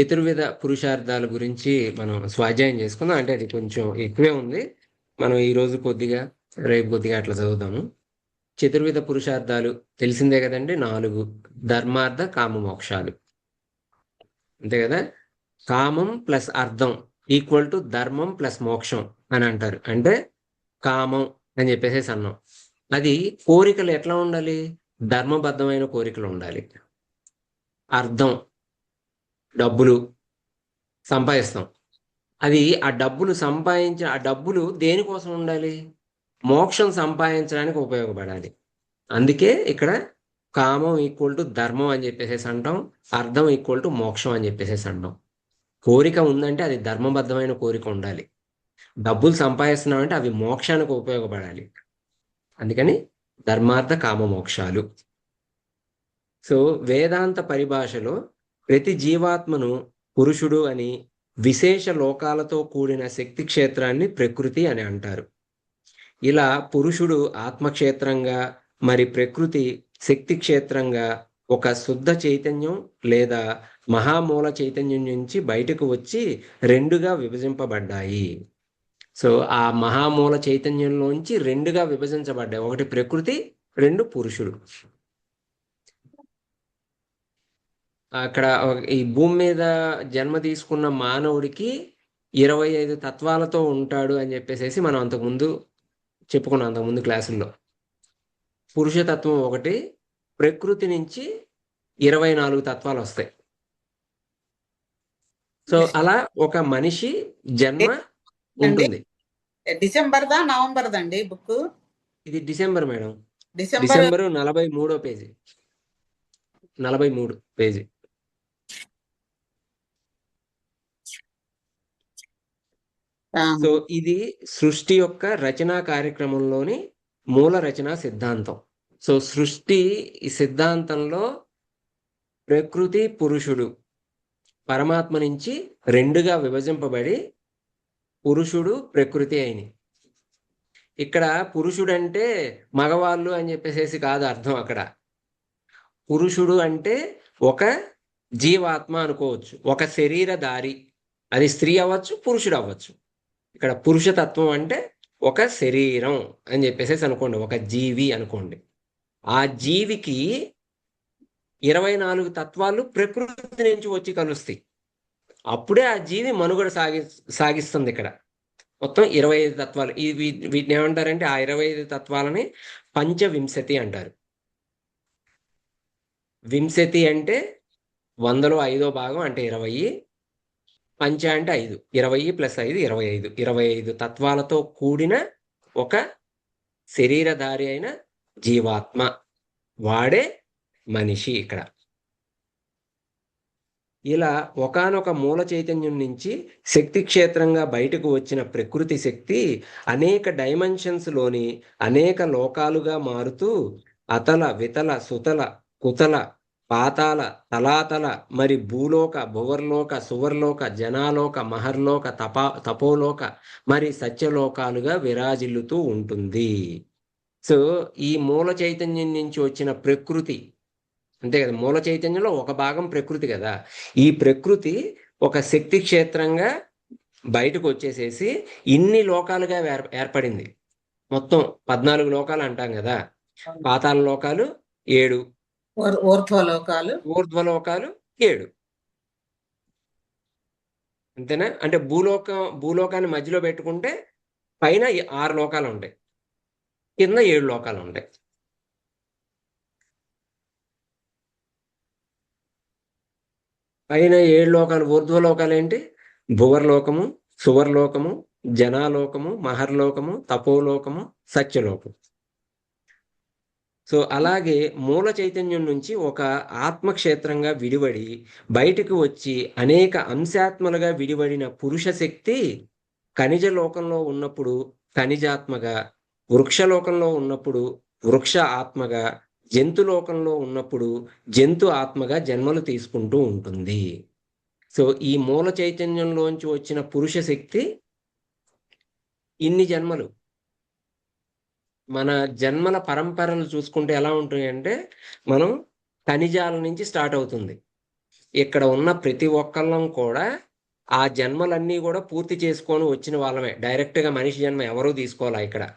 చతుర్విధ పురుషార్థాల గురించి మనం స్వాధ్యాయం చేసుకుందాం. అంటే అది కొంచెం ఎక్కువే ఉంది. మనం ఈ రోజు కొద్దిగా రేపు కొద్దిగా అట్లా చదువుతాము. చతుర్విధ పురుషార్థాలు తెలిసిందే కదండి? నాలుగు ధర్మార్థ కామ మోక్షాలు. అంతే కదా? కామం ప్లస్ అర్థం ఈక్వల్ టు ధర్మం ప్లస్ మోక్షం అని అంటారు. అంటే కామం అని చెప్పేసేసి అన్నాం. అది కోరికలు ఎట్లా ఉండాలి? ధర్మబద్ధమైన కోరికలు ఉండాలి. అర్థం డబ్బులు సంపాదిస్తాం. అది ఆ డబ్బులు సంపాదించిన ఆ డబ్బులు దేనికోసం ఉండాలి? మోక్షం సంపాదించడానికి ఉపయోగపడాలి. అందుకే ఇక్కడ కామం ఈక్వల్ టు ధర్మం అని చెప్పేసేసి అంటాం అర్థం ఈక్వల్ టు మోక్షం అని చెప్పేసేసి అంటాం. కోరిక ఉందంటే అది ధర్మబద్ధమైన కోరిక ఉండాలి. డబ్బులు సంపాదిస్తున్నామంటే అవి మోక్షానికి ఉపయోగపడాలి. అందుకని ధర్మార్థ కామ మోక్షాలు సో వేదాంత పరిభాషలో ప్రతి జీవాత్మను పురుషుడు అని విశేష లోకాలతో కూడిన శక్తి క్షేత్రాన్ని ప్రకృతి అని అంటారు. ఇలా పురుషుడు ఆత్మక్షేత్రంగా మరి ప్రకృతి శక్తి క్షేత్రంగా ఒక శుద్ధ చైతన్యం లేదా మహామూల చైతన్యం నుంచి బయటకు వచ్చి రెండుగా విభజింపబడ్డాయి. సో ఆ మహామూల చైతన్యంలోంచి రెండుగా విభజించబడ్డాయి. ఒకటి ప్రకృతి రెండు పురుషుడు. అక్కడ ఈ భూమి మీద జన్మ తీసుకున్న మానవుడికి ఇరవై ఐదు తత్వాలతో ఉంటాడు అని చెప్పేసి మనం అంతకుముందు చెప్పుకున్నాం అంతకుముందు క్లాసుల్లో. పురుషతత్వం ఒకటి ప్రకృతి నుంచి ఇరవై నాలుగు తత్వాలు వస్తాయి. సో అలా ఒక మనిషి జన్మ ఉంటుంది. డిసెంబర్ దా నవంబర్ దండి బుక్ ఇది డిసెంబర్ మేడం. డిసెంబర్ డిసెంబర్ నలభై మూడో పేజీ. నలభై మూడు పేజీ. సో ఇది సృష్టి యొక్క రచనా కార్యక్రమంలోని మూల రచనా సిద్ధాంతం. సో సృష్టి ఈ సిద్ధాంతంలో ప్రకృతి పురుషుడు పరమాత్మ నుంచి రెండుగా విభజింపబడి పురుషుడు ప్రకృతి అయినాయి ఇక్కడ పురుషుడు అంటే మగవాళ్ళు అని చెప్పేసి కాదు అర్థం అక్కడ. పురుషుడు అంటే ఒక జీవాత్మ అనుకోవచ్చు ఒక శరీరధారి అది స్త్రీ అవ్వచ్చు పురుషుడు అవ్వచ్చు. ఇక్కడ పురుషతత్వం అంటే ఒక శరీరం అని చెప్పేసేసి అనుకోండి ఒక జీవి అనుకోండి. ఆ జీవికి ఇరవై నాలుగు తత్వాలు ప్రకృతి నుంచి వచ్చి కలుస్తాయి. అప్పుడే ఆ జీవి మనుగడ సాగి సాగిస్తుంది ఇక్కడ. మొత్తం ఇరవై ఐదు తత్వాలు. ఈ వీటిని ఏమంటారంటే ఆ ఇరవై ఐదు తత్వాలని పంచవింశతి అంటారు. వింశతి అంటే వందలో ఐదో భాగం అంటే ఇరవై పంచ అంటే ఐదు. ఇరవై ప్లస్ ఐదు ఇరవై ఐదు. ఇరవై ఐదు తత్వాలతో కూడిన ఒక శరీరధారి అయిన జీవాత్మ వాడే మనిషి ఇక్కడ. ఇలా ఒకానొక మూల చైతన్యం నుంచి శక్తి క్షేత్రంగా బయటకు వచ్చిన ప్రకృతి శక్తి అనేక డైమెన్షన్స్లోని అనేక లోకాలుగా మారుతూ అతల వితల సుతల కుతల పాతాల తలాతల మరి భూలోక భువర్లోక సువర్లోక జనాలోక మహర్లోక తపా తపోలోక మరి సత్యలోకాలుగా విరాజిల్లుతూ ఉంటుంది. సో ఈ మూల చైతన్యం నుంచి వచ్చిన ప్రకృతి అంతే కదా మూల చైతన్యంలో ఒక భాగం ప్రకృతి కదా. ఈ ప్రకృతి ఒక శక్తి క్షేత్రంగా బయటకు వచ్చేసేసి ఇన్ని లోకాలుగా ఏర్ ఏర్పడింది. మొత్తం పద్నాలుగు లోకాలు అంటాం కదా. పాతాళ లోకాలు ఏడు ఓర్ధ్వలోకాలు. ఊర్ధ్వలోకాలు ఏడు. అంతేనా? అంటే భూలోకం భూలోకాన్ని మధ్యలో పెట్టుకుంటే పైన ఆరు లోకాలు ఉంటాయి. కింద ఏడు లోకాలు ఉంటాయి. పైన ఏడు లోకాలు ఊర్ధ్వలోకాలు ఏంటి? భువర్లోకము సువర్లోకము జనాలోకము మహర్లోకము తపోలోకము సత్యలోకము. సో అలాగే మూల చైతన్యం నుంచి ఒక ఆత్మక్షేత్రంగా విడివడి బయటకు వచ్చి అనేక అంశాత్మలుగా విడివడిన పురుష శక్తి ఖనిజ లోకంలో ఉన్నప్పుడు ఖనిజాత్మగా వృక్షలోకంలో ఉన్నప్పుడు వృక్ష ఆత్మగా జంతు లోకంలో ఉన్నప్పుడు జంతు ఆత్మగా జన్మలు తీసుకుంటూ ఉంటుంది. సో ఈ మూల చైతన్యంలోంచి వచ్చిన పురుష శక్తి ఇన్ని జన్మలు. మన జన్మల పరంపరలు చూసుకుంటే ఎలా ఉంటుంది అంటే మనం ఖనిజాల నుంచి స్టార్ట్ అవుతుంది. ఇక్కడ ఉన్న ప్రతి ఒక్కళ్ళం కూడా ఆ జన్మలన్నీ కూడా పూర్తి చేసుకొని వచ్చిన వాళ్ళమే. డైరెక్ట్గా మనిషి జన్మ ఎవరూ తీసుకోవాలా ఇక్కడ?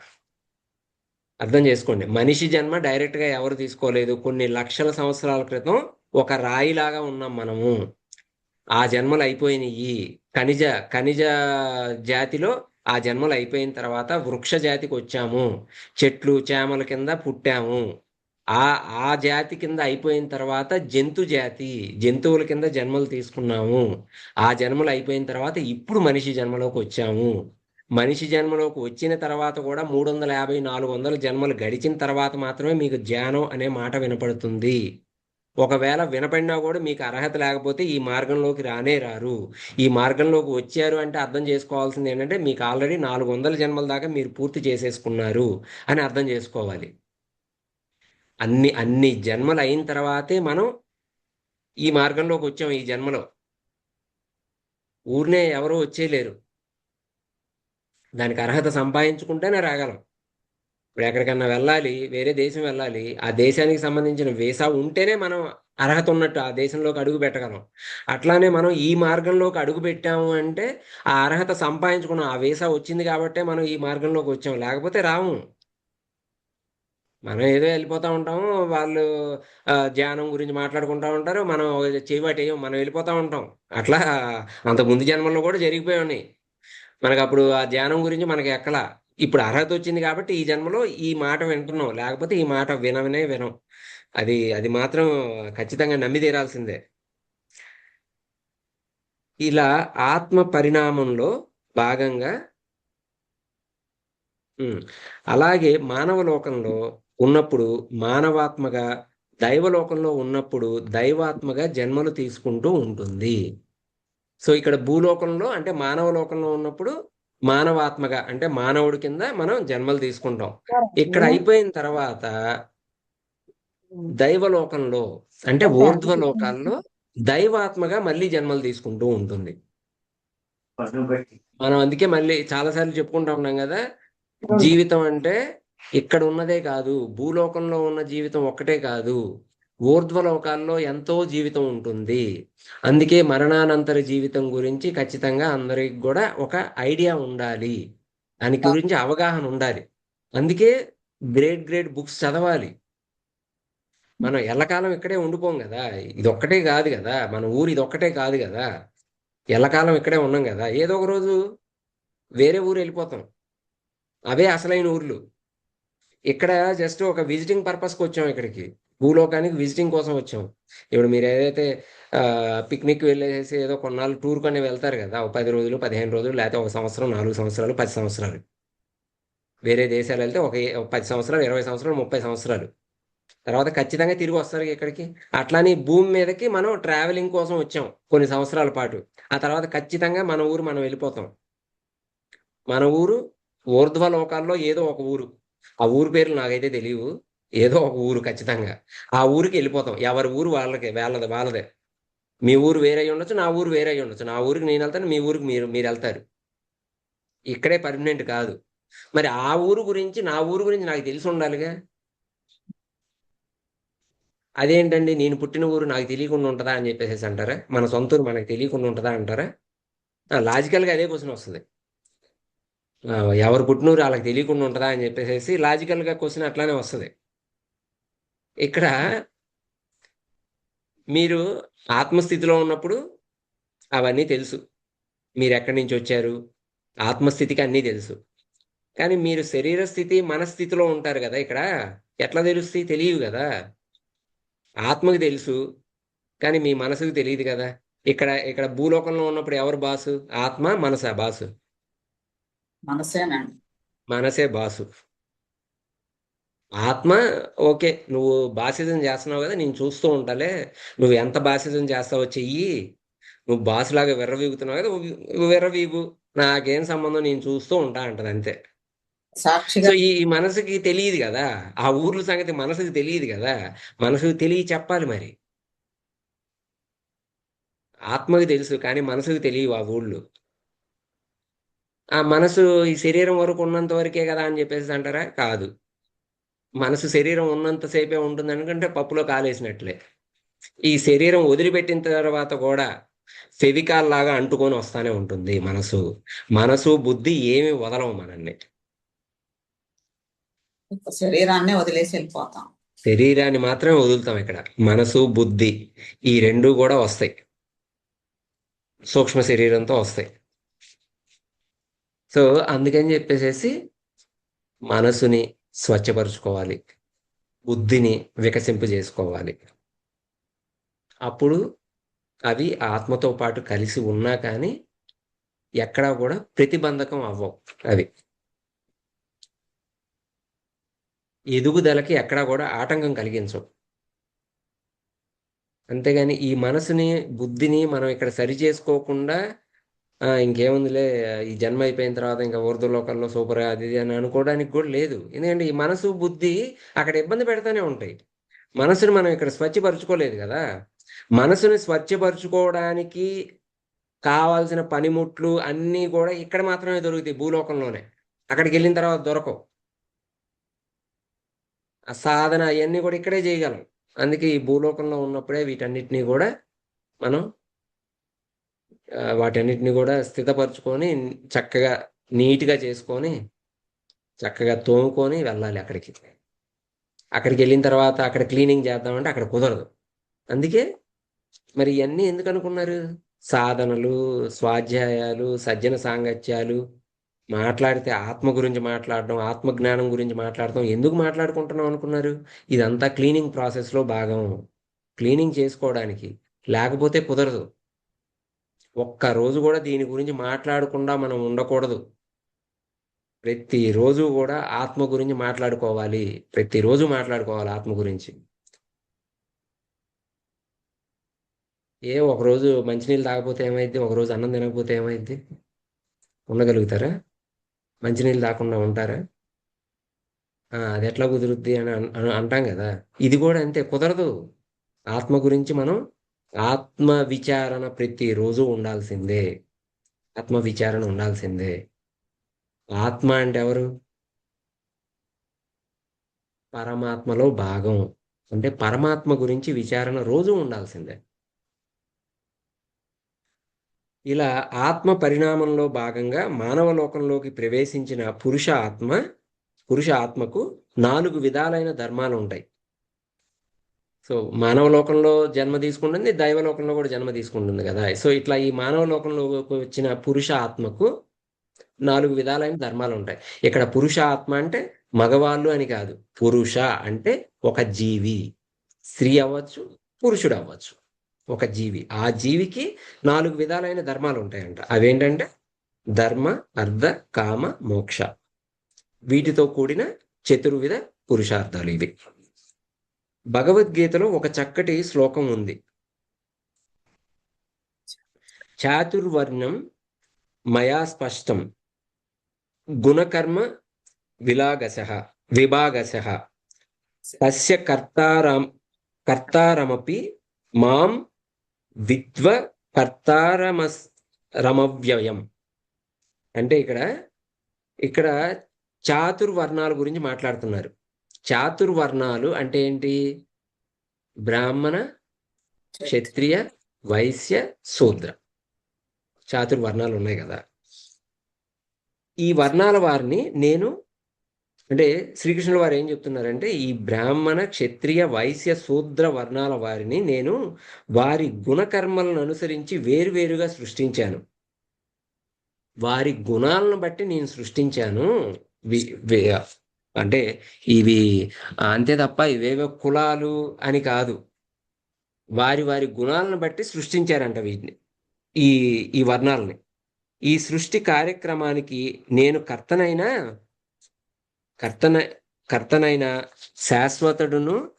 అర్థం చేసుకోండి. మనిషి జన్మ డైరెక్ట్గా ఎవరు తీసుకోలేదు. కొన్ని లక్షల సంవత్సరాల క్రితం ఒక రాయిలాగా ఉన్నాం మనము. ఆ జన్మలు అయిపోయినాయి. ఖనిజ ఖనిజ జాతిలో ఆ జన్మలు అయిపోయిన తర్వాత వృక్ష జాతికి వచ్చాము. చెట్లు చేమల కింద పుట్టాము. ఆ ఆ జాతి కింద అయిపోయిన తర్వాత జంతు జాతి జంతువుల కింద జన్మలు తీసుకున్నాము. ఆ జన్మలు అయిపోయిన తర్వాత ఇప్పుడు మనిషి జన్మలోకి వచ్చాము. మనిషి జన్మలోకి వచ్చిన తర్వాత కూడా మూడు వందల యాభై నాలుగు వందల జన్మలు గడిచిన తర్వాత మాత్రమే మీకు జ్ఞానం అనే మాట వినపడుతుంది. ఒకవేళ వినపడినా కూడా మీకు అర్హత లేకపోతే ఈ మార్గంలోకి రానే రారు. ఈ మార్గంలోకి వచ్చారు అంటే అర్థం చేసుకోవాల్సింది ఏంటంటే మీకు ఆల్రెడీ నాలుగు వందల జన్మల దాకా మీరు పూర్తి చేసేసుకున్నారు అని అర్థం చేసుకోవాలి. అన్ని అన్ని జన్మలు అయిన తర్వాతే మనం ఈ మార్గంలోకి వచ్చాం ఈ జన్మలో. ఊరినే ఎవరో వచ్చేయలేరు. దానికి అర్హత సంపాదించుకుంటేనే రాగలం. ఇప్పుడు ఎక్కడికన్నా వెళ్ళాలి వేరే దేశం వెళ్ళాలి ఆ దేశానికి సంబంధించిన వీసా ఉంటేనే మనం అర్హత ఉన్నట్టు ఆ దేశంలోకి అడుగు పెట్టగలం. అట్లానే మనం ఈ మార్గంలోకి అడుగు పెట్టాము అంటే ఆ అర్హత సంపాదించుకున్నాం ఆ వీసా వచ్చింది కాబట్టే మనం ఈ మార్గంలోకి వచ్చాం లేకపోతే రాము. మనం ఏదో వెళ్ళిపోతూ ఉంటాము వాళ్ళు ధ్యానం గురించి మాట్లాడుకుంటూ ఉంటారు మనం చేయబట్టేయం మనం వెళ్ళిపోతూ ఉంటాం. అట్లా అంత ముందు జన్మల్లో కూడా జరిగిపోయి ఉన్నాయి. మనకు అప్పుడు ఆ ధ్యానం గురించి మనకి ఎక్కలా. ఇప్పుడు అర్హత వచ్చింది కాబట్టి ఈ జన్మలో ఈ మాట వింటున్నాం. లేకపోతే ఈ మాట వినవినే వినం అది అది మాత్రం ఖచ్చితంగా నమ్మి తీరాల్సిందే. ఇలా ఆత్మ పరిణామంలో భాగంగా ఉమ్, అలాగే మానవ లోకంలో ఉన్నప్పుడు మానవాత్మగా దైవలోకంలో ఉన్నప్పుడు దైవాత్మగా జన్మలు తీసుకుంటూ ఉంటుంది. సో ఇక్కడ భూలోకంలో అంటే మానవ లోకంలో ఉన్నప్పుడు మానవాత్మగా అంటే మానవుడి కింద మనం జన్మలు తీసుకుంటాం. ఇక్కడ అయిపోయిన తర్వాత దైవలోకంలో అంటే ఊర్ధ్వ లోకాల్లో దైవాత్మగా మళ్ళీ జన్మలు తీసుకుంటూ ఉంటుంది. మనం అందుకే మళ్ళీ చాలాసార్లు చెప్పుకుంటా ఉన్నాం కదా జీవితం అంటే ఇక్కడ ఉన్నదే కాదు భూలోకంలో ఉన్న జీవితం ఒక్కటే కాదు. ఊర్ధ్వ లోకాల్లో ఎంతో జీవితం ఉంటుంది. అందుకే మరణానంతర జీవితం గురించి ఖచ్చితంగా అందరికి కూడా ఒక ఐడియా ఉండాలి. దాని గురించి అవగాహన ఉండాలి. అందుకే గ్రేట్ గ్రేట్ బుక్స్ చదవాలి. మనం ఎల్లకాలం ఇక్కడే ఉండిపోం కదా. ఇది ఒక్కటే కాదు కదా. మన ఊరు ఇది ఒక్కటే కాదు కదా. ఎల్లకాలం ఇక్కడే ఉన్నాం కదా. ఏదో ఒక రోజు వేరే ఊరు వెళ్ళిపోతాం. అవే అసలైన ఊర్లు. ఇక్కడ జస్ట్ ఒక విజిటింగ్ పర్పస్కి వచ్చాం ఇక్కడికి. భూలోకానికి విజిటింగ్ కోసం వచ్చాము ఇప్పుడు మీరు ఏదైతే పిక్నిక్ వెళ్ళేసి ఏదో కొన్నాళ్ళు టూర్ కొన్ని వెళ్తారు కదా ఒక పది రోజులు పదిహేను రోజులు లేకపోతే ఒక సంవత్సరం నాలుగు సంవత్సరాలు పది సంవత్సరాలు. వేరే దేశాలు వెళ్తే ఒక పది సంవత్సరాలు ఇరవై సంవత్సరాలు ముప్పై సంవత్సరాలు. తర్వాత ఖచ్చితంగా తిరిగి వస్తారు ఇక్కడికి. అట్లానే భూమి మీదకి మనం ట్రావెలింగ్ కోసం వచ్చాం కొన్ని సంవత్సరాల పాటు. ఆ తర్వాత ఖచ్చితంగా మన ఊరు మనం వెళ్ళిపోతాం. మన ఊరు ఊర్ధ్వ లోకాల్లో ఏదో ఒక ఊరు. ఆ ఊరు పేర్లు నాకైతే తెలియవు. ఏదో ఒక ఊరు ఖచ్చితంగా. ఆ ఊరికి వెళ్ళిపోతాం. ఎవరి ఊరు వాళ్ళకి వాళ్ళది వాళ్ళదే. మీ ఊరు వేరే అయి ఉండొచ్చు నా ఊరు వేరే ఉండొచ్చు. నా ఊరికి నేను వెళ్తాను మీ ఊరికి మీరు మీరు వెళ్తారు. ఇక్కడే పర్మనెంట్ కాదు. మరి ఆ ఊరు గురించి నా ఊరు గురించి నాకు తెలిసి ఉండాలిగా? అదేంటండి? నేను పుట్టిన ఊరు నాకు తెలియకుండా ఉంటుందా అని చెప్పేసి అంటారా? మన సొంత ఊరు మనకు తెలియకుండా ఉంటుందా అంటారా? లాజికల్గా అదే క్వశ్చన్ వస్తుంది. ఎవరు పుట్టినూరు వాళ్ళకి తెలియకుండా ఉంటుందా అని చెప్పేసి లాజికల్గా క్వశ్చన్ అట్లానే వస్తుంది. ఇక్కడ మీరు ఆత్మస్థితిలో ఉన్నప్పుడు అవన్నీ తెలుసు. మీరు ఎక్కడి నుంచి వచ్చారు? ఆత్మస్థితికి అన్నీ తెలుసు. కానీ మీరు శరీర స్థితి మనస్థితిలో ఉంటారు కదా ఇక్కడ. ఎట్లా తెలుస్తాయి తెలియదు కదా. ఆత్మకి తెలుసు కానీ మీ మనసుకు తెలియదు కదా. ఇక్కడ ఇక్కడ భూలోకంలో ఉన్నప్పుడు ఎవరు బాసు? ఆత్మ మనసా బాసు? మనసేనండి. మనసే బాసు. ఆత్మ ఓకే నువ్వు బాసిజం చేస్తున్నావు కదా నేను చూస్తూ ఉంటాలే. నువ్వు ఎంత బాసిజం చేస్తావో చెయ్యి. నువ్వు బాసులాగా విర్రవీగుతున్నావు కదా విర్రవీగు. నాకేం సంబంధం నేను చూస్తూ ఉంటా అంటది అంతే. సో ఈ ఈ మనసుకి తెలియదు కదా. ఆ ఊర్ల సంగతి మనసుకి తెలియదు కదా. మనసుకి తెలియ చెప్పాలి మరి. ఆత్మకి తెలుసు కానీ మనసుకి తెలియవు ఆ ఊళ్ళు. ఆ మనసు ఈ శరీరం వరకు ఉన్నంత వరకే కదా అని చెప్పేసి అంటారా? కాదు. మనసు శరీరం ఉన్నంతసేపే ఉంటుంది అనుకంటే పప్పులో కాలేసినట్లే. ఈ శరీరం వదిలిపెట్టిన తర్వాత కూడా ఫెవికాల్ లాగా అంటుకొని వస్తానే ఉంటుంది మనసు. మనసు బుద్ధి ఏమి వదలవు మనల్ని. శరీరాన్ని వదిలేసి వెళ్ళిపోతాం. శరీరాన్ని మాత్రమే వదులుతాం ఇక్కడ. మనసు బుద్ధి ఈ రెండు కూడా వస్తాయి. సూక్ష్మ శరీరంతో వస్తాయి. సో అందుకని చెప్పేసేసి మనసుని స్వచ్ఛపరుచుకోవాలి. బుద్ధిని వికసింపు చేసుకోవాలి. అప్పుడు అవి ఆత్మతో పాటు కలిసి ఉన్నా కానీ ఎక్కడా కూడా ప్రతిబంధకం అవ్వవు అవి. ఎదుగుదలకి ఎక్కడా కూడా ఆటంకం కలిగించవు. అంతేగాని ఈ మనసుని బుద్ధిని మనం ఇక్కడ సరి చేసుకోకుండా "ఆ, ఇంకేముందిలే ఈ జన్మ అయిపోయిన తర్వాత ఇంకా ఊర్ధ్వలోకంలో సూపర్ అది ఇది అని అనుకోవడానికి కూడా లేదు. ఎందుకంటే ఈ మనసు బుద్ధి అక్కడ ఇబ్బంది పెడతానే ఉంటాయి. మనసుని మనం ఇక్కడ స్వచ్ఛపరుచుకోలేదు కదా. మనసుని స్వచ్ఛపరుచుకోవడానికి కావాల్సిన పనిముట్లు అన్నీ కూడా ఇక్కడ మాత్రమే దొరుకుతాయి భూలోకంలోనే. అక్కడికి వెళ్ళిన తర్వాత దొరకవు. ఆ సాధన అవన్నీ కూడా ఇక్కడే చేయగలం. అందుకే ఈ భూలోకంలో ఉన్నప్పుడే వీటన్నిటినీ కూడా మనం వాటన్నిటిని కూడా స్థితపరచుకొని చక్కగా నీట్గా చేసుకొని చక్కగా తోముకొని వెళ్ళాలి అక్కడికి. అక్కడికి వెళ్ళిన తర్వాత అక్కడ క్లీనింగ్ చేద్దామంటే అక్కడ కుదరదు. అందుకే మరి ఇవన్నీ ఎందుకు అనుకున్నారు? సాధనలు స్వాధ్యాయాలు సజ్జన సాంగత్యాలు మాట్లాడితే ఆత్మ గురించి మాట్లాడడం ఆత్మ జ్ఞానం గురించి మాట్లాడడం ఎందుకు మాట్లాడుకుంటున్నాం అనుకున్నారు? ఇదంతా క్లీనింగ్ ప్రాసెస్లో భాగం. క్లీనింగ్ చేసుకోవడానికి. లేకపోతే కుదరదు. ఒక్క రోజు కూడా దీని గురించి మాట్లాడకుండా మనం ఉండకూడదు. ప్రతిరోజు కూడా ఆత్మ గురించి మాట్లాడుకోవాలి. ప్రతిరోజు మాట్లాడుకోవాలి ఆత్మ గురించి. ఏ ఒకరోజు మంచినీళ్ళు తాగకపోతే ఏమైద్ది? ఒకరోజు అన్నం తినకపోతే ఏమైద్ది? ఉండగలుగుతారా? మంచినీళ్ళు తాగకుండా ఉంటారా? అది ఎట్లా కుదురుద్ది అని అన్- అంటాం కదా. ఇది కూడా అంతే. కుదరదు. ఆత్మ గురించి మనం ఆత్మ విచారణ ప్రతిరోజు ఉండాల్సిందే. ఆత్మ విచారణ ఉండాల్సిందే. ఆత్మ అంటే ఎవరు? పరమాత్మలో భాగం. అంటే పరమాత్మ గురించి విచారణ రోజు ఉండాల్సిందే. ఇలా ఆత్మ పరిణామంలో భాగంగా మానవ లోకంలోకి ప్రవేశించిన పురుష ఆత్మ పురుష ఆత్మకు నాలుగు విధాలైన ధర్మాలు ఉంటాయి. సో మానవ లోకంలో జన్మ తీసుకుంటుంది దైవ లోకంలో కూడా జన్మ తీసుకుంటుంది కదా. సో ఇట్లా ఈ మానవ లోకంలోకి వచ్చిన పురుష ఆత్మకు నాలుగు విధాలైన ధర్మాలు ఉంటాయి. ఇక్కడ పురుష ఆత్మ అంటే మగవాళ్ళు అని కాదు పురుష అంటే ఒక జీవి. స్త్రీ అవ్వచ్చు పురుషుడు అవ్వచ్చు. ఒక జీవి. ఆ జీవికి నాలుగు విధాలైన ధర్మాలు ఉంటాయంట. అవేంటంటే ధర్మ అర్ధ కామ మోక్ష. వీటితో కూడిన చతుర్విధ పురుషార్థాలు ఇవి. భగవద్గీతలో ఒక చక్కటి శ్లోకం ఉంది. చాతుర్వర్ణం మయా స్పష్టం. గుణకర్మ విలాగశ విభాగశ. తస్య కర్తారం కర్తారమపి మాం విద్వ కర్తారమస్ రమవ్యయం. అంటే ఇక్కడ ఇక్కడ చాతుర్వర్ణాల గురించి మాట్లాడుతున్నారు. చాతుర్వర్ణాలు అంటే ఏంటి? బ్రాహ్మణ క్షత్రియ. వైశ్య శూద్ర. చాతుర్వర్ణాలు ఉన్నాయి కదా. ఈ వర్ణాల వారిని నేను అంటే శ్రీకృష్ణుల వారు ఏం చెప్తున్నారంటే ఈ బ్రాహ్మణ క్షత్రియ వైశ్య శూద్ర వర్ణాల వారిని నేను వారి గుణకర్మలను అనుసరించి వేరువేరుగా సృష్టించాను. వారి గుణాలను బట్టి నేను సృష్టించాను. వి- వి- అంటే ఇవి అంతే తప్ప ఇవేవో కులాలు అని కాదు. వారి వారి గుణాలను బట్టి సృష్టించారంట వీటిని. ఈ ఈ వర్ణాలని. ఈ సృష్టి కార్యక్రమానికి నేను కర్తనైనా కర్తన కర్తనైన శాశ్వతుడును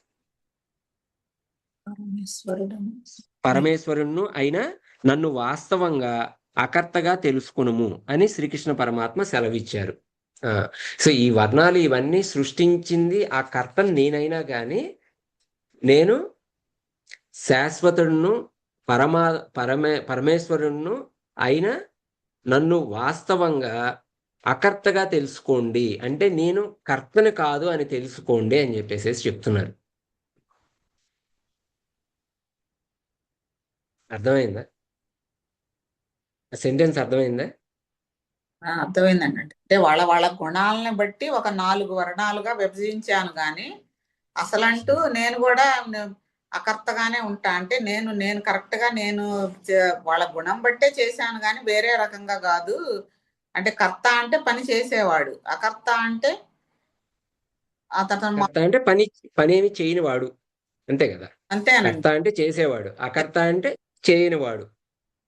పరమేశ్వరుడను. పరమేశ్వరుడును అయినా నన్ను వాస్తవంగా అకర్తగా తెలుసుకునుము అని శ్రీకృష్ణ పరమాత్మ సెలవిచ్చారు. సో ఈ వర్ణాలు ఇవన్నీ సృష్టించింది ఆ కర్తను నేనైనా కానీ నేను శాశ్వతుడును పరమా పరమే పరమేశ్వరుడును అయిన నన్ను వాస్తవంగా అకర్తగా తెలుసుకోండి. అంటే నేను కర్తను కాదు అని తెలుసుకోండి అని చెప్పేసి చెప్తున్నారు. అర్థమైందా? సెంటెన్స్ అర్థమైందా? అర్థమైందండి అంటే వాళ్ళ వాళ్ళ గుణాలని బట్టి ఒక నాలుగు వర్ణాలుగా విభజించాను కానీ అసలంటూ నేను కూడా అకర్తగానే ఉంటా. అంటే నేను నేను కరెక్ట్గా నేను వాళ్ళ గుణం బట్టే చేశాను కానీ వేరే రకంగా కాదు. అంటే కర్త అంటే పని చేసేవాడు. అకర్త అంటే అతను అంటే పని పని ఏమి చేయని వాడు అంతే కదా కర్త అంటే చేసేవాడు. అకర్త అంటే చేయని వాడు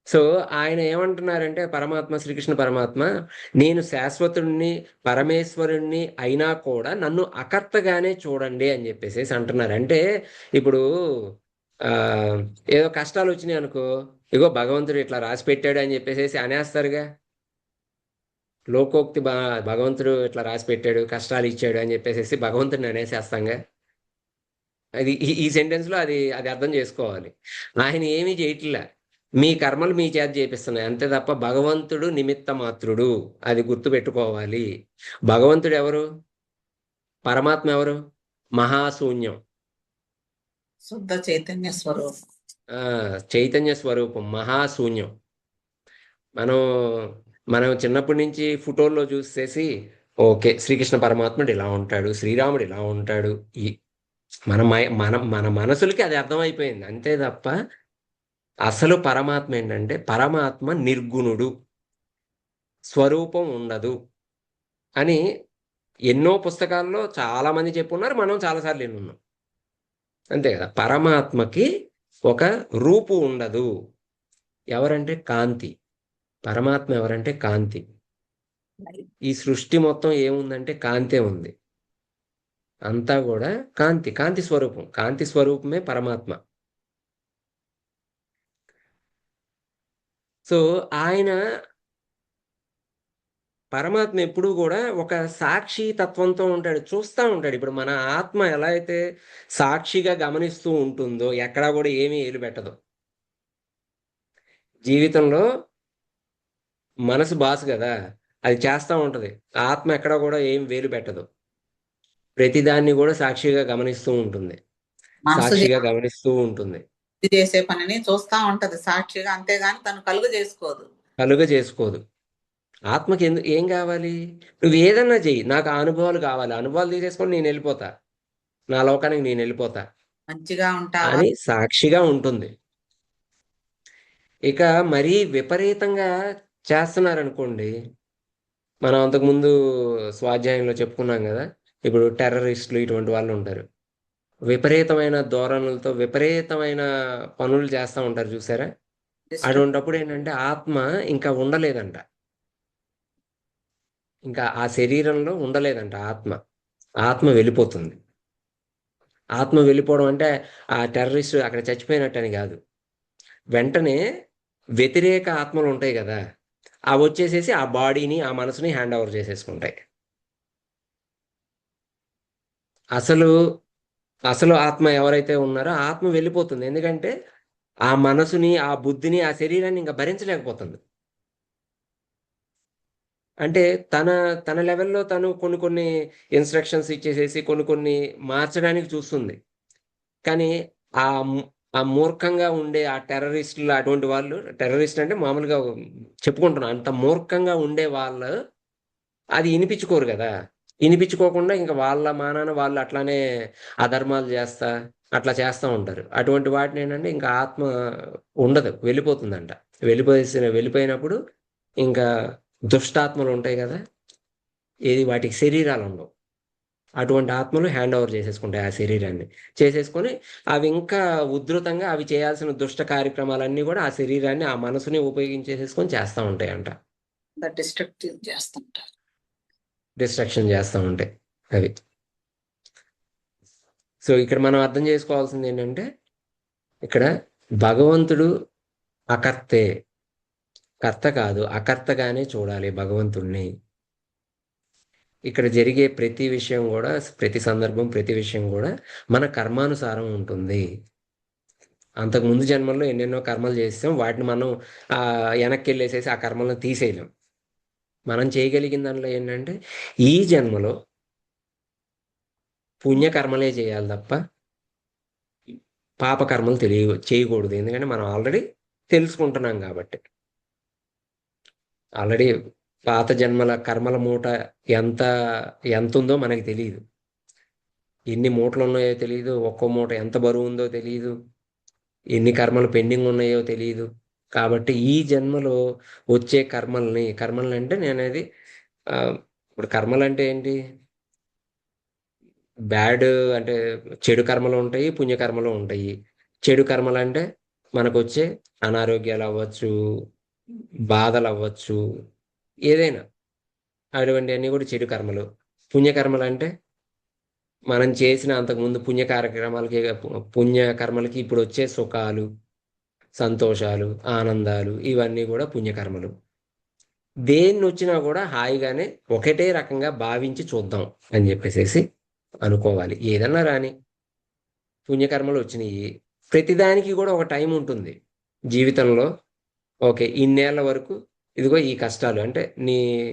సో ఆయన ఏమంటున్నారంటే పరమాత్మ శ్రీకృష్ణ పరమాత్మ నేను శాశ్వతుడిని పరమేశ్వరుణ్ణి అయినా కూడా నన్ను అకర్తగానే చూడండి అని చెప్పేసి అంటున్నారు. అంటే ఇప్పుడు ఆ ఏదో కష్టాలు వచ్చినాయి అనుకో ఇగో భగవంతుడు ఇట్లా రాసి పెట్టాడు అని చెప్పేసి అనేస్తారుగా. లోకోక్తి బా భగవంతుడు ఇట్లా రాసి పెట్టాడు కష్టాలు ఇచ్చాడు అని చెప్పేసి భగవంతుడిని అనేసేస్తాంగా. అది ఈ ఈ అది అది అర్థం చేసుకోవాలి. ఆయన ఏమీ చేయట్లే. మీ కర్మలు మీ చేత చేపిస్తున్నాయి. అంతే తప్ప భగవంతుడు నిమిత్త మాత్రుడు అది గుర్తు పెట్టుకోవాలి భగవంతుడు ఎవరు? పరమాత్మ ఎవరు? మహాశూన్యం. శుద్ధ చైతన్య స్వరూపం. ఆ చైతన్య స్వరూపం మహాశూన్యం. మనం మనం చిన్నప్పటి నుంచి ఫోటోల్లో చూసేసి ఓకే శ్రీకృష్ణ పరమాత్ముడు ఇలా ఉంటాడు శ్రీరాముడు ఇలా ఉంటాడు. ఈ మన మన మన మనసులకి అది అర్థమైపోయింది. అంతే తప్ప అసలు పరమాత్మ ఏంటంటే పరమాత్మ నిర్గుణుడు. స్వరూపం ఉండదు. అని ఎన్నో పుస్తకాల్లో చాలా మంది చెప్పున్నారు. మనం చాలాసార్లు వినున్నాం. అంతే కదా. పరమాత్మకి ఒక రూపు ఉండదు. ఎవరంటే కాంతి. పరమాత్మ ఎవరంటే కాంతి. ఈ సృష్టి మొత్తం ఏముందంటే కాంతే ఉంది. అంతా కూడా కాంతి. కాంతి స్వరూపం. కాంతి స్వరూపమే పరమాత్మ. సో ఆయన పరమాత్మ ఎప్పుడూ కూడా ఒక సాక్షి తత్వంతో ఉంటాడు చూస్తూ ఉంటాడు. ఇప్పుడు మన ఆత్మ ఎలా అయితే సాక్షిగా గమనిస్తూ ఉంటుందో ఎక్కడా కూడా ఏమీ ఏలు పెట్టదు. జీవితంలో మనసు బాసు కదా అది చేస్తూ ఉంటది. ఆత్మ ఎక్కడ కూడా ఏం వేలు పెట్టదు. ప్రతిదాన్ని కూడా సాక్షిగా గమనిస్తూ ఉంటుంది. సాక్షిగా గమనిస్తూ ఉంటుంది. చేసి పనిని చూస్తా ఉంటది. సాక్షిగా అంతేగాని తను కలుగు చేసుకోదు. కలుగ చేసుకోదు. ఆత్మకి ఎందు ఏం కావాలి? నువ్వు ఏదన్నా చెయ్యి. నాకు ఆ అనుభవాలు కావాలి. అనుభవాలు తీసేసుకొని నేను వెళ్ళిపోతా. నా లోకానికి నేను వెళ్ళిపోతా. మంచిగా ఉంటావా? అని సాక్షిగా ఉంటుంది. ఇక మరీ విపరీతంగా చేస్తున్నారనుకోండి మనం అంతకుముందు స్వాధ్యాయంలో చెప్పుకున్నాం కదా ఇప్పుడు టెర్రరిస్టులు ఇటువంటి వాళ్ళు ఉంటారు. విపరీతమైన ధోరణులతో విపరీతమైన పనులు చేస్తూ ఉంటారు చూసారా? అటువంటప్పుడు ఏంటంటే ఆత్మ ఇంకా ఉండలేదంట. ఇంకా ఆ శరీరంలో ఉండలేదంట ఆత్మ. ఆత్మ వెళ్ళిపోతుంది. ఆత్మ వెళ్ళిపోవడం అంటే ఆ టెర్రరిస్ట్ అక్కడ చచ్చిపోయినట్టని కాదు. వెంటనే వ్యతిరేక ఆత్మలు ఉంటాయి కదా అవి వచ్చేసేసి ఆ బాడీని ఆ మనసుని హ్యాండ్ ఓవర్ చేసేసుకుంటాయి. అసలు అసలు ఆత్మ ఎవరైతే ఉన్నారో ఆత్మ వెళ్ళిపోతుంది. ఎందుకంటే ఆ మనసుని ఆ బుద్ధిని ఆ శరీరాన్ని ఇంకా భరించలేకపోతుంది. అంటే తన తన లెవెల్లో తను కొన్ని కొన్ని ఇన్స్ట్రక్షన్స్ ఇచ్చేసేసి కొన్ని కొన్ని మార్చడానికి చూస్తుంది. కానీ ఆ ఆ మూర్ఖంగా ఉండే ఆ టెర్రరిస్టులు అటువంటి వాళ్ళు టెర్రరిస్ట్ అంటే మామూలుగా చెప్పుకుంటున్నాను అంత మూర్ఖంగా ఉండే వాళ్ళు అది వినిపించుకోరు కదా. వినిపించుకోకుండా ఇంకా వాళ్ళ మానాన వాళ్ళు అట్లానే అధర్మాలు చేస్తా అట్లా చేస్తూ ఉంటారు. అటువంటి వాటిని ఏంటంటే ఇంకా ఆత్మ ఉండదు వెళ్ళిపోతుందంట. వెళ్ళిపోయేసిన వెళ్ళిపోయినప్పుడు ఇంకా దుష్టాత్మలు ఉంటాయి కదా ఏది వాటికి శరీరాలు ఉండవు. అటువంటి ఆత్మలు హ్యాండ్ ఓవర్ చేసేసుకుంటాయి ఆ శరీరాన్ని. చేసేసుకొని అవి ఇంకా ఉధృతంగా అవి చేయాల్సిన దుష్ట కార్యక్రమాలన్నీ కూడా ఆ శరీరాన్ని ఆ మనసుని ఉపయోగించేసేసుకొని చేస్తూ ఉంటాయి అంట డిస్ట్రక్టివ్ చేస్తుంటారు డిస్ట్రక్షన్ చేస్తూ ఉంటాయి అవి. సో ఇక్కడ మనం అర్థం చేసుకోవాల్సింది ఏంటంటే ఇక్కడ భగవంతుడు అకర్తే. కర్త కాదు అకర్తగానే చూడాలి భగవంతుణ్ణి. ఇక్కడ జరిగే ప్రతి విషయం కూడా ప్రతి సందర్భం ప్రతి విషయం కూడా మన కర్మానుసారం ఉంటుంది. అంతకు ముందు జన్మల్లో ఎన్నెన్నో కర్మలు చేస్తాం వాటిని మనం వెనక్కి వెళ్ళేసేసి ఆ కర్మలను తీసేయలేం. మనం చేయగలిగిన దానిలో ఏంటంటే ఈ జన్మలో పుణ్యకర్మలే చేయాలి తప్ప పాపకర్మలు తెలియ చేయకూడదు. ఎందుకంటే మనం ఆల్రెడీ తెలుసుకుంటున్నాం కాబట్టి. ఆల్రెడీ పాత జన్మల కర్మల మూట ఎంత ఎంత ఉందో మనకి తెలియదు ఎన్ని మూటలు ఉన్నాయో తెలియదు ఒక్కో మూట ఎంత బరువు ఉందో తెలియదు ఎన్ని కర్మలు పెండింగ్ ఉన్నాయో తెలియదు కాబట్టి ఈ జన్మలో వచ్చే కర్మల్ని కర్మల్ని అంటే నేను అది ఇప్పుడు కర్మలు అంటే ఏంటి? బ్యాడ్ అంటే చెడు కర్మలు ఉంటాయి పుణ్యకర్మలు ఉంటాయి. చెడు కర్మలు అంటే మనకు వచ్చే అనారోగ్యాలు అవ్వచ్చు బాధలు అవ్వచ్చు ఏదైనా. అటువంటి అన్ని కూడా చెడు కర్మలు. పుణ్యకర్మలు అంటే మనం చేసిన అంతకుముందు పుణ్య కార్యక్రమాలకి పుణ్య కర్మలకి ఇప్పుడు వచ్చే సుఖాలు సంతోషాలు ఆనందాలు ఇవన్నీ కూడా పుణ్యకర్మలు. దేన్ని వచ్చినా కూడా హాయిగానే ఒకటే రకంగా భావించి చూద్దాం అని చెప్పేసి అనుకోవాలి. ఏదన్నా రాని పుణ్యకర్మలు వచ్చినాయి. ప్రతిదానికి కూడా ఒక టైం ఉంటుంది. జీవితంలో ఓకే ఇన్నేళ్ళ వరకు ఇదిగో ఈ కష్టాలు అంటే నీ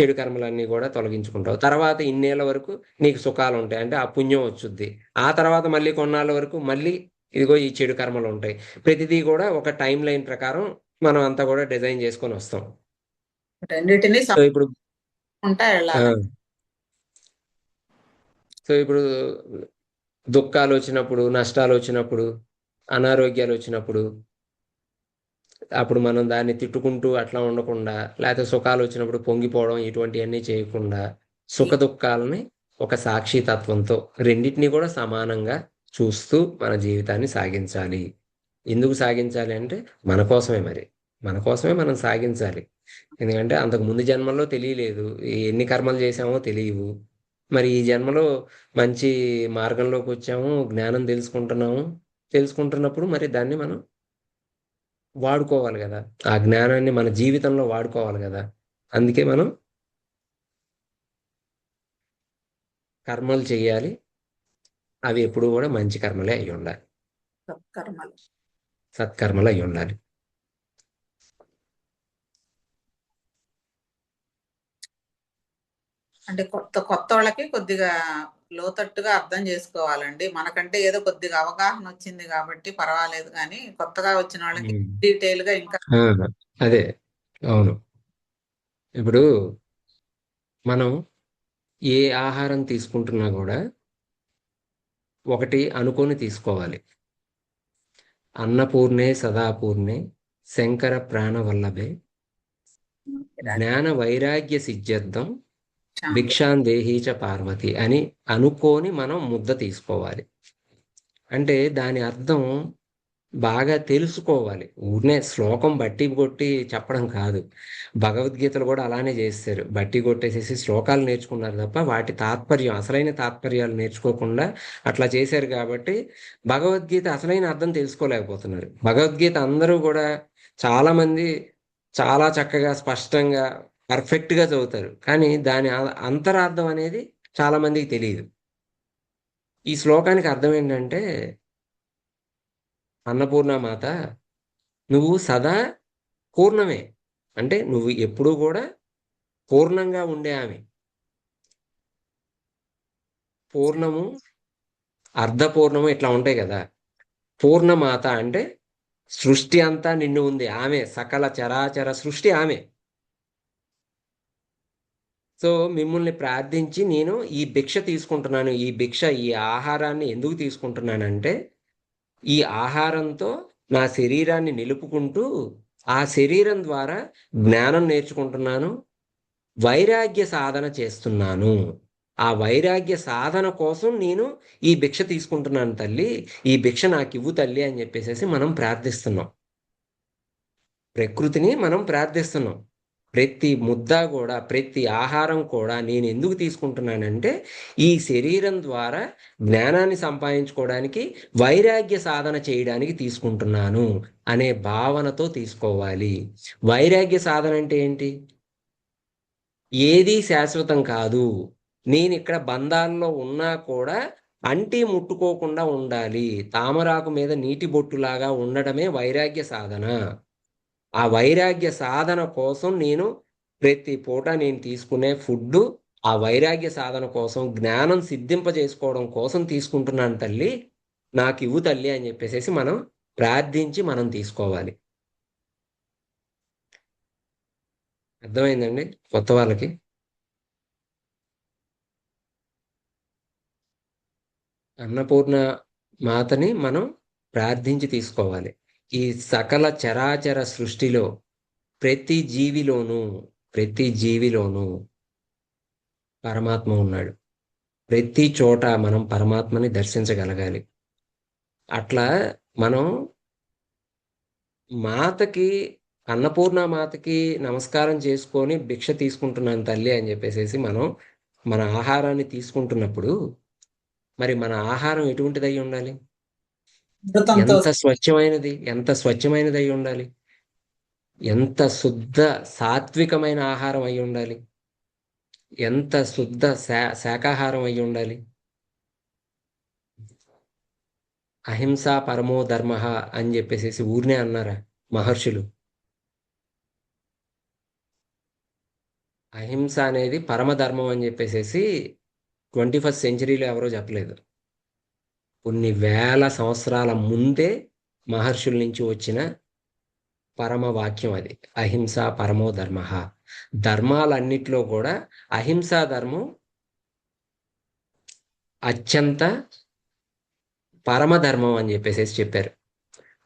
చెడు కర్మలన్నీ కూడా తొలగించుకుంటావు. తర్వాత ఇన్నేళ్ళ వరకు నీకు సుఖాలు ఉంటాయి అంటే ఆ పుణ్యం వచ్చుద్ది. ఆ తర్వాత మళ్ళీ కొన్నాళ్ళ వరకు మళ్ళీ ఇదిగో ఈ చెడు కర్మలు ఉంటాయి. ప్రతిదీ కూడా ఒక టైం లైన్ ప్రకారం మనం అంతా కూడా డిజైన్ చేసుకొని వస్తాం. సో ఇప్పుడు సో ఇప్పుడు దుఃఖాలు వచ్చినప్పుడు నష్టాలు వచ్చినప్పుడు అనారోగ్యాలు వచ్చినప్పుడు అప్పుడు మనం దాన్ని తిట్టుకుంటూ అట్లా ఉండకుండా లేకపోతే సుఖాలు వచ్చినప్పుడు పొంగిపోవడం ఇటువంటివన్నీ చేయకుండా సుఖ దుఃఖాలని ఒక సాక్షి తత్వంతో రెండింటినీ కూడా సమానంగా చూస్తూ మన జీవితాన్ని సాగించాలి. ఎందుకు సాగించాలి అంటే మన కోసమే మరి. మన కోసమే మనం సాగించాలి. ఎందుకంటే అంతకు ముందు జన్మల్లో తెలియలేదు. ఎన్ని కర్మలు చేసామో తెలియవు. మరి ఈ జన్మలో మంచి మార్గంలోకి వచ్చాము జ్ఞానం తెలుసుకుంటున్నాము. తెలుసుకుంటున్నప్పుడు మరి దాన్ని మనం వాడుకోవాలి కదా. ఆ జ్ఞానాన్ని మన జీవితంలో వాడుకోవాలి కదా. అందుకే మనం కర్మలు చేయాలి అవి ఎప్పుడు కూడా మంచి కర్మలే అయి ఉండాలి. కర్మలు సత్కర్మలు అయి ఉండాలి. అంటే కొత్త కొత్త వాళ్ళకి కొద్దిగా లోతట్టుగా అర్థం చేసుకోవాలండి. మనకంటే ఏదో కొద్దిగా అవగాహన వచ్చింది కాబట్టి పర్వాలేదు కానీ కొత్తగా వచ్చిన వాళ్ళకి. డీటెయిల్గా ఇంకా అదే. అవును. ఇప్పుడు మనం ఏ ఆహారం తీసుకుంటున్నా కూడా ఒకటి అనుకొని తీసుకోవాలి. అన్నపూర్ణే సదాపూర్ణే శంకర ప్రాణవల్లభే. జ్ఞాన వైరాగ్య సిద్ధ్యర్థం భిక్షాం దేహీచ పార్వతి అని అనుకోని మనం ముద్ద తీసుకోవాలి. అంటే దాని అర్థం బాగా తెలుసుకోవాలి. ఊరినే శ్లోకం బట్టి కొట్టి చెప్పడం కాదు. భగవద్గీతలు కూడా అలానే చేస్తారు. బట్టి కొట్టేసేసి శ్లోకాలు నేర్చుకున్నారు తప్ప వాటి తాత్పర్యం అసలైన తాత్పర్యాలు నేర్చుకోకుండా అట్లా చేశారు కాబట్టి భగవద్గీత అసలైన అర్థం తెలుసుకోలేకపోతున్నారు. భగవద్గీత అందరూ కూడా చాలా మంది చాలా చక్కగా స్పష్టంగా పర్ఫెక్ట్గా చదువుతారు. కానీ దాని అంతరార్థం అనేది చాలా మందికి తెలియదు. ఈ శ్లోకానికి అర్థం ఏంటంటే అన్నపూర్ణ మాత నువ్వు సదా పూర్ణమే. అంటే నువ్వు ఎప్పుడూ కూడా పూర్ణంగా ఉండే ఆమె. పూర్ణము అర్ధపూర్ణము ఇట్లా ఉంటాయి కదా. పూర్ణమాత అంటే సృష్టి అంతా నిన్ను ఉంది. ఆమె సకల చరాచర సృష్టి ఆమె. సో మిమ్మల్ని ప్రార్థించి నేను ఈ భిక్ష తీసుకుంటున్నాను. ఈ భిక్ష ఈ ఆహారాన్ని ఎందుకు తీసుకుంటున్నానంటే ఈ ఆహారంతో నా శరీరాన్ని నిలుపుకుంటూ ఆ శరీరం ద్వారా జ్ఞానం నేర్చుకుంటున్నాను వైరాగ్య సాధన చేస్తున్నాను. ఆ వైరాగ్య సాధన కోసం నేను ఈ భిక్ష తీసుకుంటున్నాను తల్లి. ఈ భిక్ష నాకు ఇవ్వు తల్లి అని చెప్పేసి మనం ప్రార్థిస్తున్నాం. ప్రకృతిని మనం ప్రార్థిస్తున్నాం. ప్రతి ముద్ద కూడా ప్రతి ఆహారం కూడా నేను ఎందుకు తీసుకుంటున్నానంటే ఈ శరీరం ద్వారా జ్ఞానాన్ని సంపాదించుకోవడానికి వైరాగ్య సాధన చేయడానికి తీసుకుంటున్నాను అనే భావనతో తీసుకోవాలి. వైరాగ్య సాధన అంటే ఏంటి? ఏది శాశ్వతం కాదు. నేను ఇక్కడ బంధాల్లో ఉన్నా కూడా అంటి ముట్టుకోకుండా ఉండాలి. తామరాకు మీద నీటి బొట్టులాగా ఉండడమే వైరాగ్య సాధన. ఆ వైరాగ్య సాధన కోసం నేను ప్రతి పూట నేను తీసుకునే ఫుడ్ ఆ వైరాగ్య సాధన కోసం జ్ఞానం సిద్ధింపజేసుకోవడం కోసం తీసుకుంటున్నాను తల్లి. నాకు ఇవ్వు తల్లి అని చెప్పేసి మనం ప్రార్థించి మనం తీసుకోవాలి. అర్థమైందండి కొత్త వాళ్ళకి? అన్నపూర్ణ మాతని మనం ప్రార్థించి తీసుకోవాలి. ఈ సకల చరాచర సృష్టిలో ప్రతి జీవిలోనూ ప్రతి జీవిలోనూ పరమాత్మ ఉన్నాడు. ప్రతి చోట మనం పరమాత్మని దర్శించగలగాలి. అట్లా మనం మాతకి అన్నపూర్ణ మాతకి నమస్కారం చేసుకొని భిక్ష తీసుకుంటున్నాను తల్లి అని చెప్పేసి మనం మన ఆహారాన్ని తీసుకుంటున్నప్పుడు మరి మన ఆహారం ఎటువంటిది అయి ఉండాలి? ఎంత స్వచ్ఛమైనది ఎంత స్వచ్ఛమైనది అయి ఉండాలి? ఎంత శుద్ధ సాత్వికమైన ఆహారం అయి ఉండాలి? ఎంత శుద్ధ శా శాకాహారం అయి ఉండాలి? అహింస పరమో ధర్మ అని చెప్పేసి ఊరినే అన్నారా మహర్షులు? అహింస అనేది పరమధర్మం అని చెప్పేసి ట్వంటీ ఫస్ట్ సెంచరీలో ఎవరో చెప్పలేదు. కొన్ని వేల సంవత్సరాల ముందే మహర్షుల నుంచి వచ్చిన పరమ వాక్యం అది. అహింస పరమో ధర్మ. ధర్మాలన్నిట్లో కూడా అహింసా ధర్మం అత్యంత పరమధర్మం అని చెప్పేసి చెప్పారు.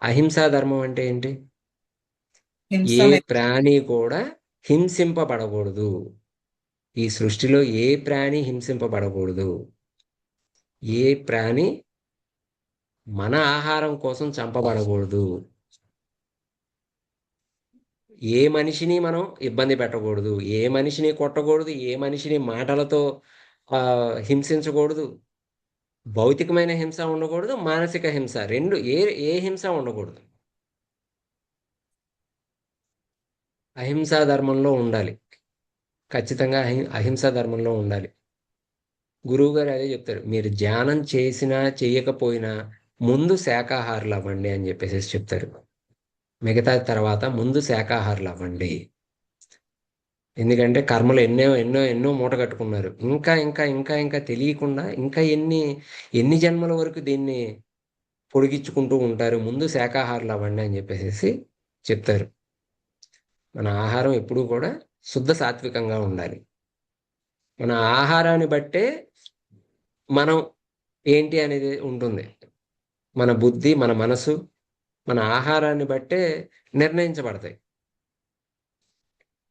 అహింసా ధర్మం అంటే ఏంటి? ఏ ప్రాణి కూడా హింసింపబడకూడదు. ఈ సృష్టిలో ఏ ప్రాణి హింసింపబడకూడదు? ఏ ప్రాణి మన ఆహారం కోసం చంపబడకూడదు. ఏ మనిషిని మనం ఇబ్బంది పెట్టకూడదు. ఏ మనిషిని కొట్టకూడదు. ఏ మనిషిని మాటలతో హింసించకూడదు. భౌతికమైన హింస ఉండకూడదు. మానసిక హింస రెండు ఏ ఏ హింస ఉండకూడదు. అహింసా ధర్మంలో ఉండాలి. ఖచ్చితంగా అహి అహింసా ధర్మంలో ఉండాలి. గురువు గారు అదే చెప్తారు. మీరు ధ్యానం చేసినా చేయకపోయినా ముందు శాకాహారులు అవ్వండి అని చెప్పేసి చెప్తారు మిగతా తర్వాత ముందు శాకాహారులు అవ్వండి. ఎందుకంటే కర్మలు ఎన్నో ఎన్నో ఎన్నో మూట కట్టుకున్నారు. ఇంకా ఇంకా ఇంకా ఇంకా తెలియకుండా ఇంకా ఎన్ని ఎన్ని జన్మల వరకు దీన్ని పొడిగించుకుంటూ ఉంటారు ముందు శాకాహారులు అవ్వండి అని చెప్పేసి చెప్తారు. మన ఆహారం ఎప్పుడూ కూడా శుద్ధ సాత్వికంగా ఉండాలి. మన ఆహారాన్ని బట్టే మనం ఏంటి అనేది ఉంటుంది. మన బుద్ధి మన మనసు మన ఆహారాన్ని బట్టే నిర్ణయించబడతాయి.